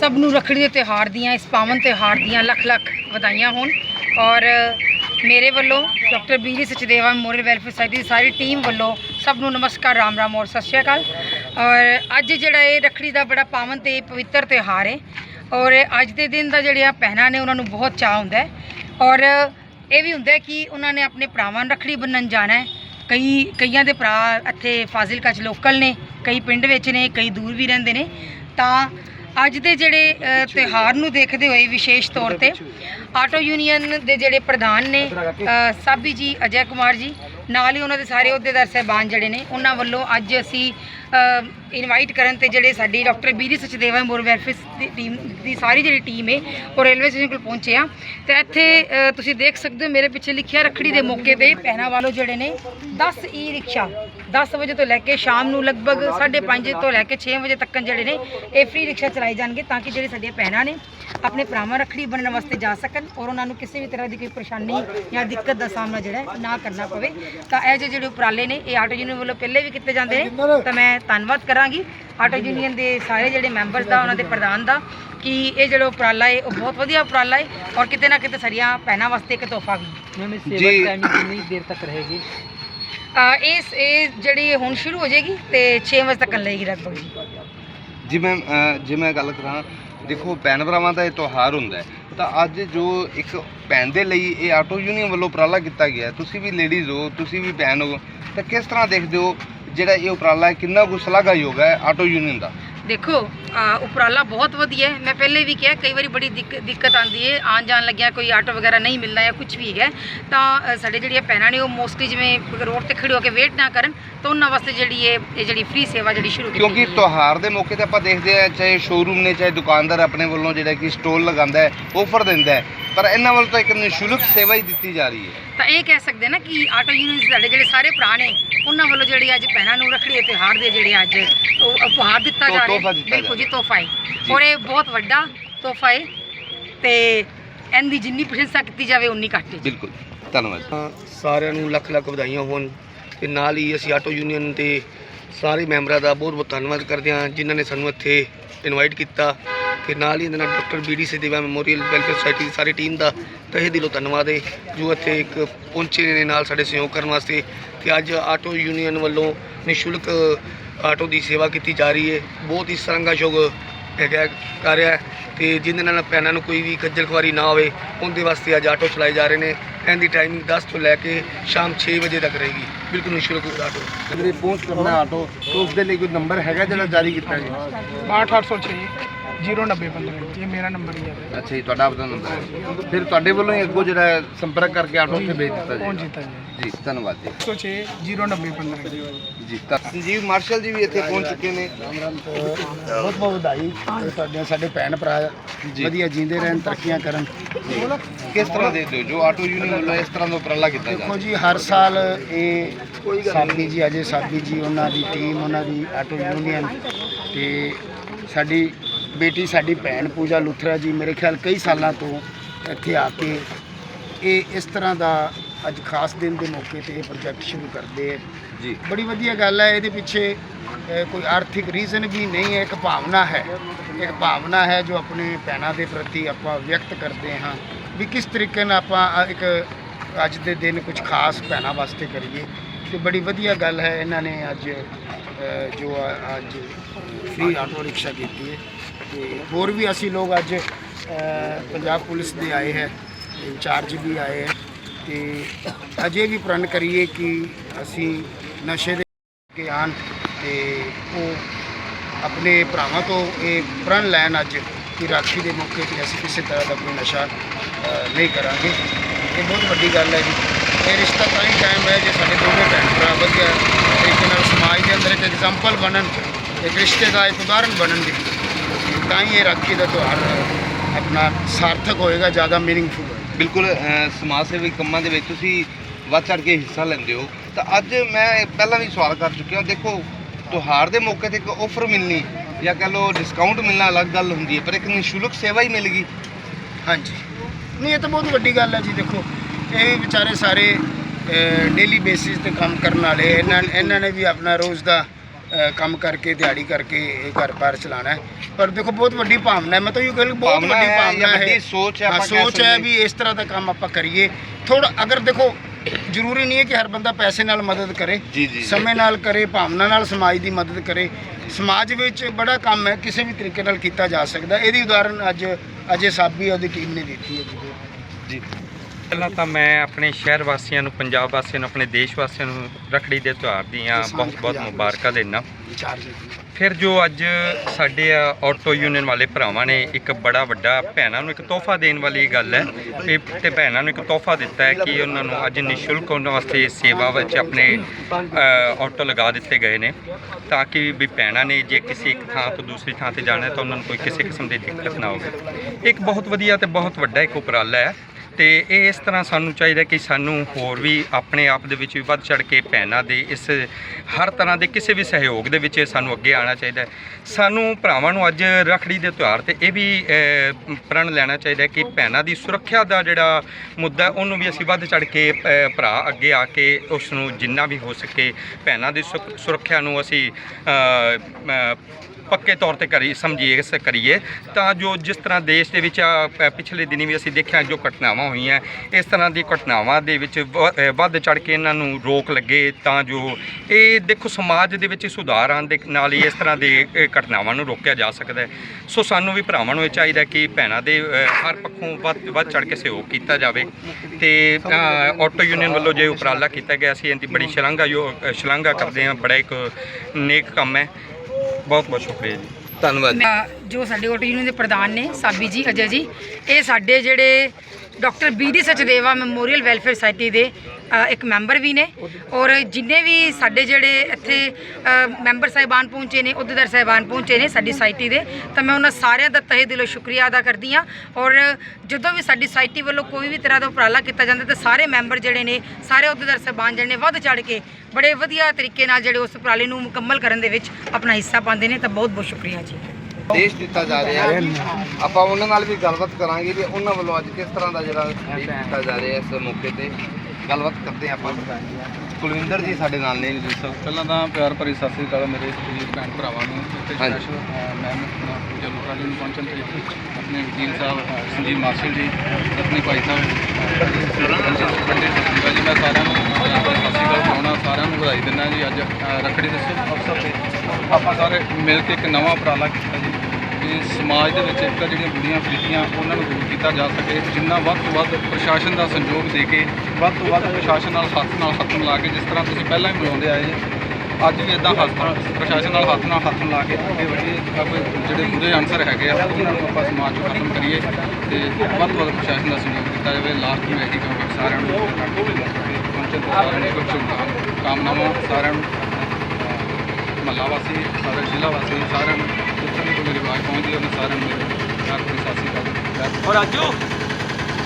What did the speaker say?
ਸਭ ਨੂੰ ਰੱਖੜੀ ਦੇ ਤਿਉਹਾਰ ਦੀਆਂ, ਇਸ ਪਾਵਨ ਤਿਉਹਾਰ ਦੀਆਂ ਲੱਖ ਲੱਖ ਵਧਾਈਆਂ ਹੋਣ। ਔਰ ਮੇਰੇ ਵੱਲੋਂ doctor Biri Sachdeva memorial welfare society ਦੀ ਸਾਰੀ ਟੀਮ ਵੱਲੋਂ ਸਭ ਨੂੰ ਨਮਸਕਾਰ, ਰਾਮ ਰਾਮ ਔਰ ਸਤਿ ਸ਼੍ਰੀ ਅਕਾਲ। ਔਰ ਅੱਜ ਜਿਹੜਾ ਇਹ ਰੱਖੜੀ ਦਾ ਬੜਾ ਪਾਵਨ ਤੇ ਪਵਿੱਤਰ ਤਿਉਹਾਰ ਹੈ ਔਰ ਅੱਜ ਦੇ ਦਿਨ ਦਾ ਜਿਹੜੀਆਂ ਭੈਣਾਂ ਨੇ, ਉਹਨਾਂ ਨੂੰ ਬਹੁਤ ਚਾਅ ਹੁੰਦਾ ਔਰ ਇਹ ਵੀ ਹੁੰਦਾ ਕਿ ਉਹਨਾਂ ਨੇ ਆਪਣੇ ਭਰਾਵਾਂ ਨੂੰ ਰੱਖੜੀ ਬੰਨਣ ਜਾਣਾ ਹੈ। ਕਈ, ਕਈਆਂ ਦੇ ਭਰਾ ਇੱਥੇ ਫਾਜ਼ਿਲਕਾ ਚ ਲੋਕਲ ਨੇ, ਕਈ ਪਿੰਡ ਵਿੱਚ ਨੇ, ਕਈ ਦੂਰ ਵੀ ਰਹਿੰਦੇ ਨੇ। ਤਾਂ ਅੱਜ ਦੇ ਜਿਹੜੇ ਅ, ਤਿਉਹਾਰ ਨੂੰ ਦੇਖਦੇ ਹੋਏ ਵਿਸ਼ੇਸ਼ ਤੌਰ ਤੇ ਆਟੋ ਯੂਨੀਅਨ ਦੇ ਜਿਹੜੇ ਪ੍ਰਧਾਨ ਨੇ ਸਾਬੀ ਜੀ ਅਜੈ ਕੁਮਾਰ ਜੀ ਨਾਲ ਹੀ ਉਹਨਾਂ ਦੇ ਸਾਰੇ ਅਹੁਦੇਦਾਰ ਸਹਿਬਾਨ ਜਿਹੜੇ ਨੇ ਉਹਨਾਂ ਵੱਲੋਂ ਅੱਜ ਅਸੀਂ ਇਨਵਾਈਟ ਕਰਨ ਤੇ ਜਿਹੜੇ ਸਾਡੀ doctor Biri Sachdeva memorial welfare ਦੀ ਟੀਮ ਦੀ ਸਾਰੀ ਜਿਹੜੀ ਟੀਮ ਹੈ ਉਹ ਰੇਲਵੇ ਸਟੇਸ਼ਨ ਕੋਲ ਪਹੁੰਚੇ ਆ। ਤੇ ਇੱਥੇ ਤੁਸੀਂ ਦੇਖ ਸਕਦੇ ਹੋ ਮੇਰੇ ਪਿੱਛੇ ਲਿਖਿਆ ਰੱਖੜੀ ਦੇ ਮੌਕੇ ਤੇ ਭੈਣਾਂ ਵਾਲੋ ਜਿਹੜੇ ਨੇ 10 ਈ ਰਿਕਸ਼ਾ 10 ਵਜੇ ਤੋਂ ਲੈ ਕੇ ਸ਼ਾਮ ਨੂੰ ਲਗਭਗ 5:30 ਤੋਂ ਲੈ ਕੇ 6 ਵਜੇ ਤੱਕ ਜਿਹੜੇ ਨੇ, ਇਹ ਫ੍ਰੀ ਰਿਕਸ਼ਾ ਚਲਾਏ ਜਾਣਗੇ ਤਾਂ ਕਿ ਜਿਹੜੇ ਸਾਡੀਆਂ ਭੈਣਾਂ ਨੇ, ਆਪਣੇ ਭਰਾਵਾਂ ਰੱਖੜੀ ਬਣਨ ਵਾਸਤੇ ਜਾ ਸਕਣ ਔਰ ਉਹਨਾਂ ਨੂੰ ਕਿਸੇ ਵੀ ਤਰ੍ਹਾਂ ਦੀ ਕੋਈ ਪਰੇਸ਼ਾਨੀ ਜਾਂ ਦਿੱਕਤ ਦਾ ਸਾਹਮਣਾ ਜਿਹੜਾ ਨਾ ਕਰਨਾ ਪਵੇ। ਤਾਂ ਇਹ ਜਿਹੇ ਜਿਹੜੇ ਉਪਰਾਲੇ ਨੇ, ਇਹ ਆਟੋ ਯੂਨੀਅਨ ਵੱਲੋਂ ਪਹਿਲੇ ਵੀ ਕੀਤੇ ਜਾਂਦੇ ਨੇ, ਤਾਂ ਮੈਂ ਧੰਨਵਾਦ ਕਰਾਂਗੀ। ਆਟੋ ਯੂਨੀਅਨ ਦੇ ਸਾਰੇ ਜਿਹੜੇ ਮੈਂਬਰਸ ਦਾ ਉਹਨਾਂ ਦੇ ਪ੍ਰਧਾਨ ਦਾ ਕਿ ਇਹ ਜਿਹੜਾ ਉਪਰਾਲਾ ਹੈ ਉਹ ਬਹੁਤ ਵਧੀਆ ਉਪਰਾਲਾ ਹੈ ਔਰ ਕਿਤੇ ਨਾ ਕਿਤੇ ਸਾਡੀਆਂ ਭੈਣਾਂ ਵਾਸਤੇ ਇੱਕ ਤੋਹਫਾ ਵੀ। ਮੈਮ ਇਸ। ਸੇਵਾ ਟਾਈਮਿੰਗ ਕਿੰਨੀ ਦੇਰ ਤੱਕ ਰਹੇਗੀ? ਅ, ਇਸ ਇਹ ਜਿਹੜੀ ਹੁਣ ਸ਼ੁਰੂ ਹੋ ਜਾਏਗੀ ਤੇ 6 ਵਜੇ ਤੱਕ ਲਏਗੀ ਲਗਭਗ। ਜੀ ਜੀ ਮੈਂ ਅ, ਜੇ ਮੈਂ ਗੱਲ ਕਰਾਂ ਦੇਖੋ ਭੈਣ ਭਰਾਵਾਂ ਦਾ ਇਹ ਤਿਉਹਾਰ ਹੁੰਦਾ ਹੈ। ਤਾਂ ਅੱਜ ਜੋ ਇੱਕ ਭੈਣ ਦੇ ਲਈ ਇਹ ਆਟੋ ਯੂਨੀਅਨ ਵੱਲੋਂ ਉਪਰਾਲਾ ਕੀਤਾ ਗਿਆ ਤੁਸੀਂ ਵੀ ਲੇਡੀਜ਼ ਹੋ ਤੁਸੀਂ ਵੀ ਭੈਣ ਹੋ ਤਾਂ ਕਿਸ ਤਰ੍ਹਾਂ ਦੇਖਦੇ ਹੋ ਜਿਹੜਾ ਇਹ ਉਪਰਾਲਾ ਹੈ ਕਿੰਨਾ ਕੁ ਸ਼ਲਾਘਾਯੋਗ ਹੈ ਆਟੋ ਯੂਨੀਅਨ ਦਾ? ਦੇਖੋ ਉਪਰਾਲਾ ਬਹੁਤ ਵਧੀਆ ਹੈ। ਮੈਂ ਪਹਿਲੇ ਵੀ ਕਿਹਾ ਕਈ ਵਾਰੀ ਬੜੀ ਦਿੱਕ- ਦਿੱਕਤ ਆਉਂਦੀ ਹੈ। ਆਉਣ ਜਾਣ ਲੱਗਿਆ ਕੋਈ ਆਟੋ ਵਗੈਰਾ ਨਹੀਂ ਮਿਲਦਾ ਜਾਂ ਕੁਝ ਵੀ ਹੈਗਾ ਤਾਂ ਸਾਡੇ ਜਿਹੜੀਆਂ ਭੈਣਾਂ ਨੇ ਉਹ ਮੋਸਟਲੀ ਜਿਵੇਂ ਰੋਡ ਤੇ ਖੜੇ ਹੋ ਕੇ ਵੇਟ ਨਾ ਕਰਨ ਤਾਂ ਉਹਨਾਂ ਵਾਸਤੇ ਜਿਹੜੀ ਇਹ ਜਿਹੜੀ ਫ੍ਰੀ ਸੇਵਾ ਜਿਹੜੀ ਸ਼ੁਰੂ ਕੀਤੀ ਕਿਉਂਕਿ ਹੈ। ਤਿਉਹਾਰ ਦੇ ਮੌਕੇ ਤੇ ਆਪਾਂ ਦੇਖਦੇ ਆ ਚਾਹੇ ਸ਼ੋਰੂਮ ਨੇ ਚਾਹੇ ਦੁਕਾਨਦਾਰ ਆਪਣੇ ਵੱਲੋਂ ਜਿਹੜਾ ਕਿ ਸਟੋਲ ਲਗਾਉਂਦਾ ਹੈ ਆਫਰ ਦਿੰਦਾ ਹੈ। ਪਰ ਇਹਨਾਂ ਵੱਲੋਂ ਤਾਂ ਇੱਕ ਨਿਸ਼ੁਲਕ ਸੇਵਾ ਹੀ ਦਿੱਤੀ ਜਾ ਰਹੀ ਹੈ। ਤਾਂ ਇਹ ਕਹਿ ਸਕਦੇ ਨਾ ਕਿ ਆਟੋ ਯੂਨੀਅਨ ਸਾਡੇ ਜਿਹੜੇ ਸਾਰੇ ਭਰਾ ਨੇ ਉਹਨਾਂ ਵੱਲੋਂ ਜਿਹੜੀ ਅੱਜ ਭੈਣਾਂ ਨੂੰ ਰੱਖੜੀ ਦੇ ਤਿਉਹਾਰ ਦੇ ਜਿਹੜੇ ਅੱਜ ਉਹ ਉਪਹਾਰ ਦਿੱਤਾ ਤੋ- ਜਾ ਤੋਹਫਾ ਰਿਹਾ ਦਿੱਤਾ ਬਿਲਕੁਲ ਜਾ ਜੀ ਤੋਹਫਾ ਹੈ। ਜੀ। ਔਰ ਇਹ ਬਹੁਤ ਵੱਡਾ ਤੋਹਫਾ ਹੈ ਤੇ ਇਹਦੀ ਜਿੰਨੀ ਪ੍ਰਸ਼ੰਸਾ ਕੀਤੀ ਜਾਵੇ ਉਨੀ ਘੱਟ ਹੈ ਜੀ। ਬਿਲਕੁਲ। ਧੰਨਵਾਦ। ਤਾਂ ਸਾਰਿਆਂ ਨੂੰ ਲੱਖ ਲੱਖ ਵਧਾਈਆਂ ਹੋਣ ਤੇ ਨਾਲ ਹੀ ਅਸੀਂ ਆਟੋ ਯੂਨੀਅਨ ਦੇ ਸਾਰੇ ਮੈਂਬਰਾਂ ਦਾ ਬਹੁਤ ਬਹੁਤ ਧੰਨਵਾਦ ਕਰਦੇ ਹਾਂ ਜਿਨ੍ਹਾਂ ਨੇ ਸਾਨੂੰ ਇੱਥੇ ਇਨਵਾਈਟ ਕੀਤਾ। ਤੇ ਨਾਲ ਹੀ ਇਹਦੇ ਨਾਲ ਡਾਕਟਰ ਬੀਡੀ ਸੇਵਾ ਮੈਮੋਰੀਅਲ ਵੈਲਫੇਅਰ ਸੁਸਾਇਟੀ ਦੀ ਸਾਰੀ ਟੀਮ ਦਾ ਤਹਿ ਦਿਲੋਂ ਧੰਨਵਾਦ ਹੈ ਜੋ ਇੱਥੇ ਇੱਕ ਪਹੁੰਚੇ ਨੇ ਨਾਲ ਸਾਡੇ ਸਹਿਯੋਗ ਕਰਨ ਵਾਸਤੇ ਤੇ ਅੱਜ ਆਟੋ ਯੂਨੀਅਨ ਵੱਲੋਂ ਨਿਸ਼ੁਲਕ ਆਟੋ ਦੀ ਸੇਵਾ ਕੀਤੀ ਜਾ ਰਹੀ ਹੈ। ਬਹੁਤ ਹੀ ਸਰੰਗਾਸ਼ੋਗ ਹੈਗਾ ਕਰ ਰਿਹਾ ਤੇ ਜਿਹਦੇ ਨਾਲ ਭੈਣਾਂ ਨੂੰ ਕੋਈ ਵੀ ਗੱਜਲ ਖਵਾਰੀ ਨਾ ਹੋਵੇ ਉਹਦੇ ਵਾਸਤੇ ਅੱਜ ਆਟੋ ਚਲਾਏ ਜਾ ਰਹੇ ਨੇ। ਇਹਦੀ ਟਾਈਮਿੰਗ 10 ਤੋਂ ਲੈ ਕੇ ਸ਼ਾਮ 6 ਵਜੇ ਤੱਕ ਰਹੇਗੀ। ਬਿਲਕੁਲ ਨਿਸ਼ੁਲਕ ਆਟੋ। ਮੇਰੇ ਪਹੁੰਚ ਕਰਨਾ ਆਟੋ। ਉਸ ਦੇ ਲਈ ਕੋਈ ਨੰਬਰ ਹੈਗਾ ਜਿਹੜਾ ਜਾਰੀ ਕੀਤਾ ਜੀ 68806 0915 ਇਹ ਮੇਰਾ ਨੰਬਰ ਹੀ ਹੈ ਅੱਛਾ ਜੀ ਤੁਹਾਡਾ ਆਪਦਾ ਨੰਬਰ ਹੈ। ਫਿਰ ਤੁਹਾਡੇ ਵੱਲੋਂ ਹੀ ਅੱਗੋਂ ਜਿਹੜਾ ਹੈ ਸੰਪਰਕ ਕਰਕੇ ਆਟੋ ਉੱਥੇ ਭੇਜ ਦਿੱਤਾ ਪਹੁੰਚ ਜੀ ਜਿੱਤਾ ਜੀ। ਜੀ ਧੰਨਵਾਦ ਜੀ। 106 0915 ਜੀ ਤਾਂ ਸੰਜੀਵ ਮਾਰਸ਼ਲ ਜੀ ਵੀ ਇੱਥੇ ਪਹੁੰਚ ਚੁੱਕੇ ਨੇ। ਬਹੁਤ ਬਹੁਤ ਵਧਾਈ ਤੇ ਤੁਹਾਡੇ ਸਾਡੇ ਭੈਣ ਭਰਾ ਵਧੀਆ ਜੀਂਦੇ ਰਹਿਣ ਤਰੱਕੀਆਂ ਕਰਨ। ਕਿਸ ਤਰ੍ਹਾਂ ਦੇਖਦੇ ਹੋ? ਜੋ ਆਟੋ ਯੂਨੀਅਨ ਵੱਲੋਂ ਇਸ ਤਰ੍ਹਾਂ ਦਾ ਉਪਰਾਲਾ ਕੀਤਾ ਜਾ ਦੇਖੋ ਰਿਹਾ ਜੀ ਹਰ ਸਾਲ ਇਹ ਸਾਬੀ ਜੀ ਅਜੇ ਸਾਬੀ ਜੀ ਉਹਨਾਂ ਦੀ ਟੀਮ ਉਹਨਾਂ ਦੀ ਆਟੋ ਯੂਨੀਅਨ ਤੇ ਸਾਡੀ ਬੇਟੀ ਸਾਡੀ ਭੈਣ ਪੂਜਾ ਲੁਥਰਾ ਜੀ ਮੇਰੇ ਖਿਆਲ ਕਈ ਸਾਲਾਂ ਤੋਂ ਇੱਥੇ ਆ ਕੇ ਇਹ ਇਸ ਤਰ੍ਹਾਂ ਦਾ ਅੱਜ ਖਾਸ ਦਿਨ ਦੇ ਮੌਕੇ ਤੇ ਇਹ ਪ੍ਰੋਜੈਕਟ ਸ਼ੁਰੂ ਕਰਦੇ ਹੈ ਜੀ। ਬੜੀ ਵਧੀਆ ਗੱਲ ਹੈ ਇਹਦੇ ਪਿੱਛੇ ਕੋਈ ਆਰਥਿਕ ਰੀਜ਼ਨ ਵੀ ਨਹੀਂ ਹੈ ਇੱਕ ਭਾਵਨਾ ਹੈ। ਇੱਕ ਭਾਵਨਾ ਹੈ ਜੋ ਆਪਣੇ ਭੈਣਾਂ ਦੇ ਪ੍ਰਤੀ ਆਪਾਂ ਵਿਅਕਤ ਕਰਦੇ ਹਾਂ ਵੀ ਕਿਸ ਤਰੀਕੇ ਨਾਲ ਆਪਾਂ ਇੱਕ ਅੱਜ ਦੇ ਦਿਨ ਕੁਝ ਖਾਸ ਭੈਣਾਂ ਵਾਸਤੇ ਕਰੀਏ। ਤੇ ਬੜੀ ਵਧੀਆ ਗੱਲ ਹੈ ਇਹਨਾਂ ਨੇ ਅੱਜ ਜੋ ਅ- ਅੱਜ ਫ੍ਰੀ ਆਟੋ ਰਿਕਸ਼ਾ ਕੀਤੀ ਹੈ ਤੇ ਹੋਰ ਵੀ ਅਸੀਂ ਲੋਕ ਅੱਜ ਪੰਜਾਬ ਪੁਲਿਸ ਦੇ ਆਏ ਹੈ, ਇੰਚਾਰਜ ਵੀ ਆਏ ਹੈ ਤੇ ਅਜੇ ਵੀ ਪ੍ਰਣ ਕਰੀਏ ਕਿ ਅਸੀਂ ਨਸ਼ੇ ਦੇ ਕੇ ਆਣ ਤੇ ਉਹ ਆਪਣੇ ਭਰਾਵਾਂ ਤੋਂ ਇਹ ਪ੍ਰਣ ਲੈਣ ਅੱਜ ਕਿ ਰਾਖੀ ਦੇ ਮੌਕੇ ਤੇ ਅਸੀਂ ਕਿਸੇ ਤਰ੍ਹਾਂ ਦਾ ਕੋਈ ਨਸ਼ਾ ਨਹੀਂ ਕਰਾਂਗੇ। ਇਹ ਬਹੁਤ ਵੱਡੀ ਗੱਲ ਹੈ ਜੀ। ਇਹ ਰਿਸ਼ਤਾ ਤਾਂ ਹੀ ਕਾਇਮ ਹੈ ਜੇ ਸਾਡੇ ਦੋਵੇਂ ਭੈਣ ਭਰਾ ਵਧੀਆ ਅੰਦਰ ਇੱਕ ਐਗਜ਼ਾਮਪਲ ਬਣਨ ਇੱਕ ਰਿਸ਼ਤੇ ਦਾ ਇੱਕ ਉਦਾਹਰਨ ਬਣਨ ਦੀ ਤਾਂ ਹੀ ਇਹ ਰਾਖੀ ਦਾ ਤਿਉਹਾਰ ਆਪਣਾ ਸਾਰਥਕ ਹੋਏਗਾ ਜ਼ਿਆਦਾ ਮੀਨਿੰਗਫੁਲ ਹੋਏਗਾ ਬਿਲਕੁਲ ਸਮਾਜ ਸੇਵੀ ਕੰਮਾਂ ਦੇ ਵਿੱਚ ਤੁਸੀਂ ਵੱਧ ਚੜ ਕੇ ਹਿੱਸਾ ਲੈਂਦੇ ਹੋ ਤਾਂ ਅੱਜ ਮੈਂ ਪਹਿਲਾਂ ਵੀ ਸਵਾਲ ਕਰ ਚੁੱਕਿਆ ਦੇਖੋ ਤਿਉਹਾਰ ਦੇ ਮੌਕੇ ਤੇ ਇੱਕ ਆਫਰ ਮਿਲਣੀ ਜਾਂ ਕਹ ਲਓ ਡਿਸਕਾਊਂਟ ਮਿਲਣਾ ਅਲੱਗ ਗੱਲ ਹੁੰਦੀ ਹੈ ਪਰ ਇੱਕ ਨਿਸ਼ੁਲਕ ਸੇਵਾ ਹੀ ਮਿਲ ਗਈ ਹਾਂਜੀ ਨਹੀਂ ਇਹ ਤਾਂ ਬਹੁਤ ਵੱਡੀ ਗੱਲ ਹੈ ਜੀ ਦੇਖੋ ਇਹ ਵਿਚਾਰੇ ਸਾਰੇ ਡੇਲੀ ਬੇਸਿਸ ਤੇ ਕੰਮ ਕਰਨ ਵਾਲੇ ਇਹਨਾਂ ਇਹਨਾਂ ਨੇ ਵੀ ਆਪਣਾ ਰੋਜ਼ ਦਾ ਕੰਮ ਕਰਕੇ ਦਿਹਾੜੀ ਕਰਕੇ ਇਹ ਘਰ-ਬਾਰ ਚਲਾਣਾ ਪਰ ਦੇਖੋ ਬਹੁਤ ਵੱਡੀ ਭਾਵਨਾ ਹੈ। ਮੈਂ ਤਾਂ ਇਹ ਗੱਲ ਬਹੁਤ ਭਾਵਨਾ ਵੱਡੀ ਹੈ ਭਾਵਨਾ ਜਾਂ ਹੈ। ਸੋਚ ਹੈ ਆਪਾਂ ਕਹਿ ਸੋਚ ਹੈ ਵੀ ਇਸ ਤਰ੍ਹਾਂ ਦਾ ਕੰਮ ਆਪਾਂ ਕਰੀਏ। ਥੋੜਾ ਅਗਰ ਦੇਖੋ ਜ਼ਰੂਰੀ ਨਹੀਂ ਹੈ ਕਿ ਹਰ ਬੰਦਾ ਪੈਸੇ ਨਾਲ ਮਦਦ ਕਰੇ ਜੀ, ਜੀ, ਜੀ। ਸਮੇਂ ਨਾਲ ਕਰੇ ਭਾਵਨਾ ਨਾਲ ਸਮਾਜ ਦੀ ਮਦਦ ਕਰੇ। ਸਮਾਜ ਵਿੱਚ ਬੜਾ ਕੰਮ ਹੈ ਕਿਸੇ ਵੀ ਤਰੀਕੇ ਨਾਲ ਕੀਤਾ ਜਾ ਸਕਦਾ ਇਹਦੀ ਉਦਾਹਰਨ ਅੱਜ ਅਜੇ ਸਾਬੀ ਉਹਦੀ ਟੀਮ ਨੇ ਦਿੱਤੀ ਹੈ ਜੀ। ਜੀ। ਪਹਿਲਾਂ ਤਾਂ ਮੈਂ ਆਪਣੇ ਸ਼ਹਿਰ ਵਾਸੀਆਂ ਨੂੰ ਪੰਜਾਬ ਵਾਸੀਆਂ ਨੂੰ ਆਪਣੇ ਦੇਸ਼ ਵਾਸੀਆਂ ਨੂੰ ਰੱਖੜੀ ਦੇ ਤਿਉਹਾਰ ਦੀਆਂ ਬਹੁਤ ਬਹੁਤ ਮੁਬਾਰਕਾਂ ਦਿੰਦਾ। ਫਿਰ ਜੋ ਅੱਜ ਸਾਡੇ ਆਟੋ ਯੂਨੀਅਨ ਵਾਲੇ ਭਰਾਵਾਂ ਨੇ ਇੱਕ ਬੜਾ ਵੱਡਾ ਭੈਣਾਂ ਨੂੰ ਇੱਕ ਤੋਹਫਾ ਦੇਣ ਵਾਲੀ ਗੱਲ ਹੈ। ਤੇ ਭੈਣਾਂ ਨੂੰ ਇੱਕ ਤੋਹਫਾ ਦਿੱਤਾ ਹੈ ਕਿ ਉਹਨਾਂ ਨੂੰ ਅੱਜ ਨਿਸ਼ੁਲਕ ਉਹਨਾਂ ਵਾਸਤੇ ਸੇਵਾ ਵਿੱਚ ਆਪਣੇ ਆਟੋ ਲਗਾ ਦਿੱਤੇ ਗਏ ਨੇ ਤਾਂ ਕਿ ਵੀ ਭੈਣਾਂ ਨੇ ਜੇ ਕਿਸੇ ਇੱਕ ਥਾਂ ਤੋਂ ਦੂਸਰੀ ਥਾਂ ਤੇ ਜਾਣਾ ਹੈ ਤਾਂ ਉਹਨਾਂ ਨੂੰ ਕੋਈ ਕਿਸੇ ਕਿਸਮ ਦੀ ਦਿੱਕਤ ਨਾ ਹੋਵੇ। ਇੱਕ ਬਹੁਤ ਵਧੀਆ ਤੇ ਬਹੁਤ ਵੱਡਾ ਇੱਕ ਉਪਰਾਲਾ ਹੈ ਤੇ ਇਹ ਇਸ ਤਰ੍ਹਾਂ ਸਾਨੂੰ ਚਾਹੀਦਾ ਕਿ ਸਾਨੂੰ ਹੋਰ ਵੀ ਆਪਣੇ ਆਪ ਦੇ ਵਿੱਚ ਵੀ ਵੱਧ ਚੜ ਕੇ ਭੈਣਾਂ ਦੇ ਇਸ ਹਰ ਤਰ੍ਹਾਂ ਦੇ ਕਿਸੇ ਵੀ ਸਹਿਯੋਗ ਦੇ ਵਿੱਚ ਸਾਨੂੰ ਅੱਗੇ ਆਉਣਾ ਚਾਹੀਦਾ ਸਾਨੂੰ ਭਰਾਵਾਂ ਨੂੰ ਅੱਜ ਰੱਖੜੀ ਦੇ ਤਿਉਹਾਰ ਤੇ ਇਹ ਵੀ ਪ੍ਰਣ ਲੈਣਾ ਚਾਹੀਦਾ ਕਿ ਭੈਣਾਂ ਦੀ ਸੁਰੱਖਿਆ ਦਾ ਜਿਹੜਾ ਮੁੱਦਾ ਉਹਨੂੰ ਵੀ ਅਸੀਂ ਵੱਧ ਚੜ ਕੇ ਭਰਾ ਅੱਗੇ ਆ ਕੇ ਉਸ ਨੂੰ ਜਿੰਨਾ ਵੀ ਹੋ ਸਕੇ ਭੈਣਾਂ ਦੀ ਸੁਰੱਖ- ਸੁਰੱਖਿਆ ਨੂੰ ਅਸੀਂ ਪੱਕੇ ਤੌਰ ਤੇ ਕਰੀ, ਸਮਝੀਏ, ਇਸ ਕਰੀਏ। ਤਾਂ ਜੋ ਜਿਸ ਤਰ੍ਹਾਂ ਦੇਸ਼ ਦੇ ਵਿੱਚ ਪਿਛਲੇ ਦਿਨੀ ਵੀ ਅਸੀਂ ਦੇਖਿਆ ਜੋ ਘਟਨਾਵਾਂ ਹੋਈਆਂ, ਇਸ ਤਰ੍ਹਾਂ ਦੀ ਘਟਨਾਵਾਂ ਦੇ ਵਿੱਚ ਵ- ਵੱਧ ਚੜ ਕੇ ਇਹਨਾਂ ਨੂੰ ਰੋਕ ਲੱਗੇ, ਤਾਂ ਜੋ ਇਹ ਦੇਖੋ ਸਮਾਜ ਦੇ ਵਿੱਚ ਸੁਧਾਰ ਆਉਣ ਦੇ ਨਾਲ ਹੀ ਇਸ ਤਰ੍ਹਾਂ ਦੇ ਇਹ ਘਟਨਾਵਾਂ ਨੂੰ ਰੋਕਿਆ ਜਾ ਸਕਦਾ ਹੈ। ਸੋ ਸਾਨੂੰ ਵੀ ਭਰਾਵਾਂ ਨੂੰ ਇਹ ਚਾਹੀਦਾ ਕਿ ਭੈਣਾਂ ਦੇ ਹਰ ਪੱਖੋਂ ਵੱਧ ਵੱਧ ਚੜ ਕੇ ਸਹਿਯੋਗ ਕੀਤਾ ਜਾਵੇ। ਤੇ ਆਟੋ ਯੂਨੀਅਨ ਵੱਲੋਂ ਜੇ ਉਪਰਾਲਾ ਕੀਤਾ ਗਿਆ ਸੀ ਇਹਦੀ ਬੜੀ ਸ਼ਲਾਘਾ ਸ਼ਲਾਘਾ ਕਰਦੇ ਹਾਂ। ਬੜਾ ਇੱਕ ਨੇਕ ਕੰਮ ਹੈ। ਬਹੁਤ ਬਹੁਤ ਸ਼ੁਕਰੀਆ ਜੀ। ਧੰਨਵਾਦ। ਮੈਂ- ਜੋ ਸਾਡੇ ਆਟੋ ਯੂਨੀਅਨ ਦੇ ਪ੍ਰਧਾਨ ਨੇ, ਸਾਬੀ ਜੀ, ਅਜੇ ਜੀ, ਇਹ ਸਾਡੇ ਜਿਹੜੇ doctor B D Sachdeva memorial welfare society ਦੇ ਇੱਕ ਮੈਂਬਰ ਵੀ ਨੇ ਔਰ ਜਿੰਨੇ ਵੀ ਸਾਡੇ ਜਿਹੜੇ ਇੱਥੇ ਮੈਂਬਰ ਸਾਹਿਬਾਨ ਪਹੁੰਚੇ ਨੇ, ਅਹੁਦੇਦਾਰ ਸਾਹਿਬਾਨ ਪਹੁੰਚੇ ਨੇ ਸਾਡੀ ਸੁਸਾਇਟੀ ਦੇ, ਤਾਂ ਮੈਂ ਉਹਨਾਂ ਸਾਰਿਆਂ ਦਾ ਤਹਿ ਦਿਲੋਂ ਸ਼ੁਕਰੀਆ ਅਦਾ ਕਰਦੀ ਹਾਂ ਔਰ ਜਦੋਂ ਵੀ ਸਾਡੀ ਸੁਸਾਇਟੀ ਵੱਲੋਂ ਕੋਈ ਵੀ ਤਰ੍ਹਾਂ ਦਾ ਉਪਰਾਲਾ ਕੀਤਾ ਜਾਂਦਾ, ਤਾਂ ਸਾਰੇ ਮੈਂਬਰ ਜਿਹੜੇ ਨੇ, ਸਾਰੇ ਅਹੁਦੇਦਾਰ ਸਾਹਿਬਾਨ ਜਿਹੜੇ ਨੇ ਵੱਧ ਚੜ ਕੇ ਬੜੇ ਵਧੀਆ ਤਰੀਕੇ ਨਾਲ ਜਿਹੜੇ ਉਸ ਉਪਰਾਲੇ ਨੂੰ ਮੁਕੰਮਲ ਕਰਨ ਦੇ ਵਿੱਚ ਆਪਣਾ ਹਿੱਸਾ ਪਾਉਂਦੇ ਨੇ, ਤਾਂ ਬਹੁਤ ਬਹੁਤ ਸ਼ੁਕਰੀਆ ਜੀ। ਦੇਸ਼ ਦਿੱਤਾ ਜਾ ਰਿਹਾ ਹੈ। ਆਪਾਂ ਉਹਨਾਂ ਨਾਲ ਵੀ ਗੱਲਬਾਤ ਕਰਾਂਗੇ ਵੀ ਉਹਨਾਂ ਵੱਲੋਂ ਅੱਜ ਕਿਸ ਤਰ੍ਹਾਂ ਦਾ ਜਿਹੜਾ ਦਿੱਤਾ ਜਾ ਰਿਹਾ ਇਸ ਮੌਕੇ ਤੇ। ਗੱਲਬਾਤ ਕਰਦੇ ਹਾਂ ਆਪਾਂ। ਕੁਲਵਿੰਦਰ ਜੀ ਸਾਡੇ ਨਾਲ ਨੇ ਜੀ। ਸਰ ਪਹਿਲਾਂ ਤਾਂ ਪਿਆਰ ਭਰੀ ਸਤਿ ਸ੍ਰੀ ਅਕਾਲ ਮੇਰੇ ਭੈਣ ਭਰਾਵਾਂ ਨੂੰ। ਤੇ। ਸਪੈਸ਼ਲ ਮੈਮ ਜਲੂ ਕਾਲੀ ਨੂੰ ਪਹੁੰਚਣ ਤੇ ਆਪਣੇ ਵਕੀਲ ਸਾਹਿਬ ਸੰਜੀਵ ਮਾਰਸ਼ਲ ਜੀ ਆਪਣੇ ਭਾਈ ਸਾਹਿਬ ਪੰਡਿਤ ਜੀ ਮੈਂ ਸਾਰਿਆਂ ਨੂੰ ਸਤਿ ਸ੍ਰੀ ਅਕਾਲ ਸਾਰਿਆਂ ਨੂੰ ਵਧਾਈ ਦਿੰਦਾ ਜੀ ਅੱਜ ਰੱਖੜੀ ਦੇ ਸ਼ੁਭ ਅਵਸਰ ਤੇ ਆਪਾਂ ਸਾਰੇ ਮਿਲ ਕੇ ਇੱਕ ਨਵਾਂ ਉਪਰਾਲਾ ਕੀਤਾ ਜੀ। ਕਿ ਸਮਾਜ ਦੇ ਵਿੱਚ ਇੱਕ ਜਿਹੜੀਆਂ ਬੁਰੀਆਂ ਫਰੀਕੀਆਂ ਉਹਨਾਂ ਨੂੰ ਦੂਰ ਕੀਤਾ ਜਾ ਸਕੇ, ਜਿੰਨਾ ਵੱਧ ਤੋਂ ਵੱਧ ਪ੍ਰਸ਼ਾਸਨ ਦਾ ਸਹਿਯੋਗ ਦੇ ਕੇ, ਵੱਧ ਤੋਂ ਵੱਧ ਪ੍ਰਸ਼ਾਸਨ ਨਾਲ ਹੱਥ ਨਾਲ ਹੱਥ ਮਿਲਾ ਕੇ, ਜਿਸ ਤਰ੍ਹਾਂ ਤੁਸੀਂ ਪਹਿਲਾਂ ਹੀ ਮਿਲਾਉਂਦੇ ਆਏ ਜੀ, ਅੱਜ ਵੀ ਇਦਾਂ ਹੱਥ ਪ੍ਰਸ਼ਾਸਨ ਨਾਲ ਹੱਥ ਨਾਲ ਹੱਥ ਮਿਲਾ ਕੇ ਅੱਗੇ ਵਧੀਏ ਆਪਣੇ ਜਿਹੜੇ ਬੁਰੇ ਅਨਸਰ ਹੈਗੇ ਆ, ਉਹਨਾਂ ਨੂੰ ਆਪਾਂ ਸਮਾਜ ਤੋਂ ਖਤਮ ਕਰੀਏ ਤੇ ਵੱਧ ਤੋਂ ਵੱਧ ਪ੍ਰਸ਼ਾਸਨ ਦਾ ਸਹਿਯੋਗ ਦਿੱਤਾ ਜਾਵੇ। ਲਾਸਟ ਮੈਂ ਇਹੀ ਕਹਾਂਗਾ ਸਾਰਿਆਂ ਨੂੰ ਪਹੁੰਚਣ ਤੇ ਸਾਰਿਆਂ ਨੂੰ ਕੁਝ ਕਾਮਨਾਵਾਂ, ਸਾਰਿਆਂ ਨੂੰ ਮਹੱਲਾ ਵਾਸੀ ਸਾਰੇ ਜ਼ਿਲ੍ਹਾ ਵਾਸੀ, ਸਾਰਿਆਂ ਨੂੰ ਮੇਰੀ ਆਵਾਜ਼ ਪਹੁੰਚਦੀ ਹੈ, ਉਹਨਾਂ ਸਾਰਿਆਂ ਨੂੰ ਮੇਰੇ ਪਿਆਰ ਭਰੀ ਸਤਿ ਸ਼੍ਰੀ ਅਕਾਲ। ਔਰ ਆਜੋ